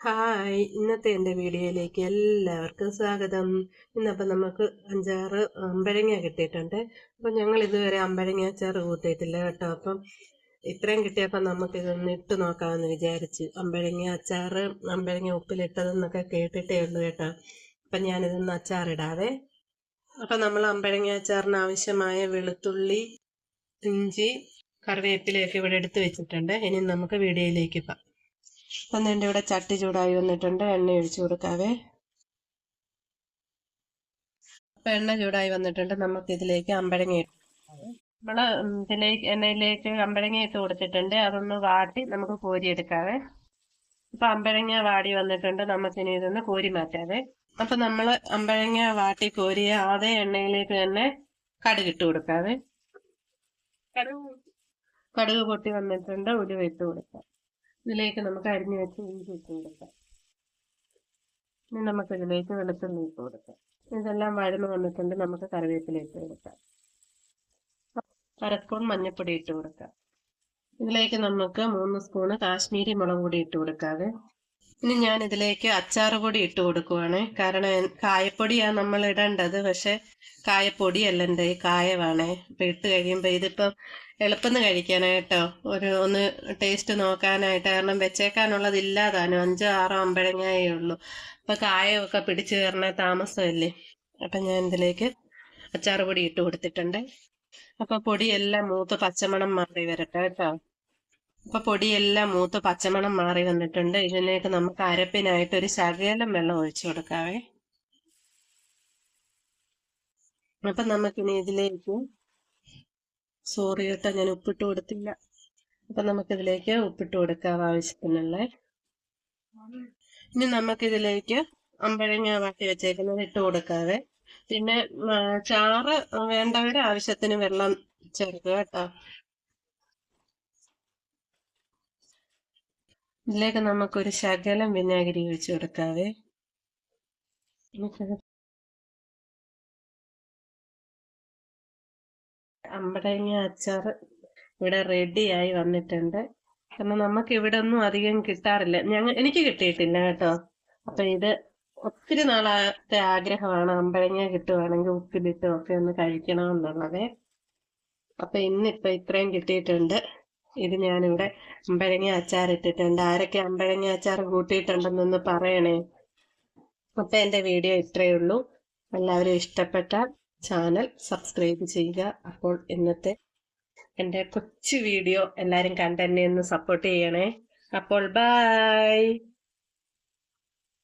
Hi. ഇന്നത്തെ എന്റെ വീഡിയോയിലേക്ക് എല്ലാവർക്കും സ്വാഗതം. ഇന്നപ്പം നമുക്ക് അഞ്ചാറ് അമ്പഴങ്ങ കിട്ടിയിട്ടുണ്ട്. അപ്പം ഞങ്ങൾ ഇതുവരെ അമ്പഴങ്ങ അച്ചാറ് കൂട്ടിയിട്ടില്ല കേട്ടോ. അപ്പം ഇത്രയും കിട്ടിയപ്പോൾ നമുക്കിതൊന്ന് ഇട്ട് നോക്കാമെന്ന് വിചാരിച്ച് അമ്പഴങ്ങ അച്ചാറ് അമ്പഴങ്ങ ഉപ്പിലിട്ടതെന്നൊക്കെ കേട്ടിട്ടേ ഉള്ളൂ കേട്ടോ. അപ്പം ഞാനിതൊന്ന് അച്ചാറിടാതെ അപ്പം നമ്മൾ അമ്പഴങ്ങ അച്ചാറിന് ആവശ്യമായ വെളുത്തുള്ളി ഇഞ്ചി കറിവേപ്പിലയൊക്കെ ഇവിടെ എടുത്ത് വെച്ചിട്ടുണ്ട്. ഇനി നമുക്ക് വീഡിയോയിലേക്ക് പോകാം. അപ്പം എന്റെ ഇവിടെ ചട്ടി ചൂടായി വന്നിട്ടുണ്ട് എണ്ണ ഒഴിച്ചു കൊടുക്കാവേ. അപ്പം എണ്ണ ചൂടായി വന്നിട്ടുണ്ട് നമുക്ക് ഇതിലേക്ക് അമ്പഴങ്ങ നമ്മൾ ഇതിലേക്ക് എണ്ണയിലേക്ക് അമ്പഴങ്ങ ഇട്ട് കൊടുത്തിട്ടുണ്ട് അതൊന്ന് വാട്ടി നമുക്ക് കോരിയെടുക്കാവേ ഇപ്പം അമ്പഴങ്ങ വാടി വന്നിട്ടുണ്ട് നമുക്കിനി ഇതൊന്ന് കോരി മാറ്റാവേ. അപ്പം നമ്മൾ അമ്പഴങ്ങ വാട്ടി കോരിയ അതേ എണ്ണയിലേക്ക് തന്നെ കടുക് ഇട്ട് കൊടുക്കാവേ. കടുക് കടുക് പൊട്ടി വന്നിട്ടുണ്ട് ഉലുവ ഇട്ട് കൊടുക്കാം. ഇതിലേക്ക് നമുക്ക് അരിഞ്ഞു വെച്ച ഇഞ്ചി ഇട്ട് കൊടുക്കാം ഇനി നമുക്ക് ഇതിലേക്ക് വെളുത്തുള്ളി ഇട്ട് കൊടുക്കാം. ഇതെല്ലാം വഴന്ന് വന്നിട്ടുണ്ട്. നമുക്ക് കറിവേപ്പില ഇട്ട് കൊടുക്കാം. അര മഞ്ഞൾപ്പൊടി ഇട്ട് കൊടുക്കാം. ഇതിലേക്ക് നമുക്ക് മൂന്ന് സ്പൂണ് കാശ്മീരി മുളക് പൊടി ഇട്ട് കൊടുക്കാതെ ഇനി ഞാൻ ഇതിലേക്ക് അച്ചാർ പൊടി ഇട്ട് കൊടുക്കുവാണ്. കാരണം കായപ്പൊടിയാണ് നമ്മൾ ഇടേണ്ടത്. പക്ഷെ കായപ്പൊടിയല്ല എന്റെ ഈ കായവാണേ. ഇപ്പം ഇട്ട് കഴിയുമ്പോൾ ഇതിപ്പം എളുപ്പം കഴിക്കാനായിട്ടോ ഒരു ഒന്ന് ടേസ്റ്റ് നോക്കാനായിട്ട്. കാരണം വെച്ചേക്കാനുള്ളത് ഇല്ലാതാനും. അഞ്ചോ ആറോ അമ്പഴങ്ങായേ ഉള്ളൂ. അപ്പം കായമൊക്കെ പിടിച്ചു കയറണ താമസമല്ലേ? അപ്പം ഞാൻ ഇതിലേക്ക് അച്ചാർ പൊടി ഇട്ട് കൊടുത്തിട്ടുണ്ട്. അപ്പൊ പൊടിയെല്ലാം മൂത്ത് പച്ചമണം മാറി വരട്ടെ കേട്ടോ. അപ്പൊ പൊടിയെല്ലാം മൂത്ത് പച്ചമണം മാറി വന്നിട്ടുണ്ട്. ഇതിലേക്ക് നമുക്ക് അരപ്പിനായിട്ട് ഒരു ശകലം വെള്ളം ഒഴിച്ചു കൊടുക്കാവേ. അപ്പൊ നമുക്കിനി ഇതിലേക്ക് സോറി കേട്ടോ ഞാൻ ഉപ്പിട്ട് കൊടുത്തില്ല. അപ്പൊ നമുക്കിതിലേക്ക് ഉപ്പിട്ട് കൊടുക്കാം ആവശ്യത്തിനുള്ള. ഇനി നമുക്കിതിലേക്ക് അമ്പഴങ്ങ വാട്ടി വെച്ചേക്കുന്നത് ഇട്ട് കൊടുക്കാതെ പിന്നെ ചാറ് വേണ്ടവര് ആവശ്യത്തിന് വെള്ളം ചേർക്കുക കേട്ടോ. ഇതിലേക്ക് നമുക്കൊരു ശകലം വിനാഗിരി ഒഴിച്ചു കൊടുക്കാവേ. അമ്പടങ്ങ അച്ചാർ ഇവിടെ റെഡിയായി വന്നിട്ടുണ്ട്. കാരണം നമുക്ക് ഇവിടെ ഒന്നും അധികം കിട്ടാറില്ല. ഞങ്ങൾ എനിക്ക് കിട്ടിയിട്ടില്ല കേട്ടോ. അപ്പൊ ഇത് ഒത്തിരി നാളത്തെ ആഗ്രഹമാണ് അമ്പഴങ്ങ കിട്ടുവാണെങ്കിൽ ഉപ്പിലിട്ടും ഒക്കെ ഒന്ന് കഴിക്കണം കഴിക്കണമെന്നുള്ളത്. അപ്പൊ ഇന്നിപ്പോ ഇത്രയും കിട്ടിയിട്ടുണ്ട്. ഇത് ഞാനിവിടെ അമ്പഴങ്ങ അച്ചാർ ഇട്ടിട്ടുണ്ട്. ആരൊക്കെ അമ്പഴങ്ങ അച്ചാർ കൂട്ടിയിട്ടുണ്ടെന്നൊന്ന് പറയണേ. അപ്പൊ എന്റെ വീഡിയോ ഇത്രയേ ഉള്ളൂ. എല്ലാവരും ഇഷ്ടപ്പെട്ട ചാനൽ സബ്സ്ക്രൈബ് ചെയ്യുക. അപ്പോൾ ഇന്നത്തെ എന്റെ കൊച്ചു വീഡിയോ എല്ലാരും കണ്ടെന്നെ ഒന്ന് സപ്പോർട്ട് ചെയ്യണേ. അപ്പോൾ ബൈ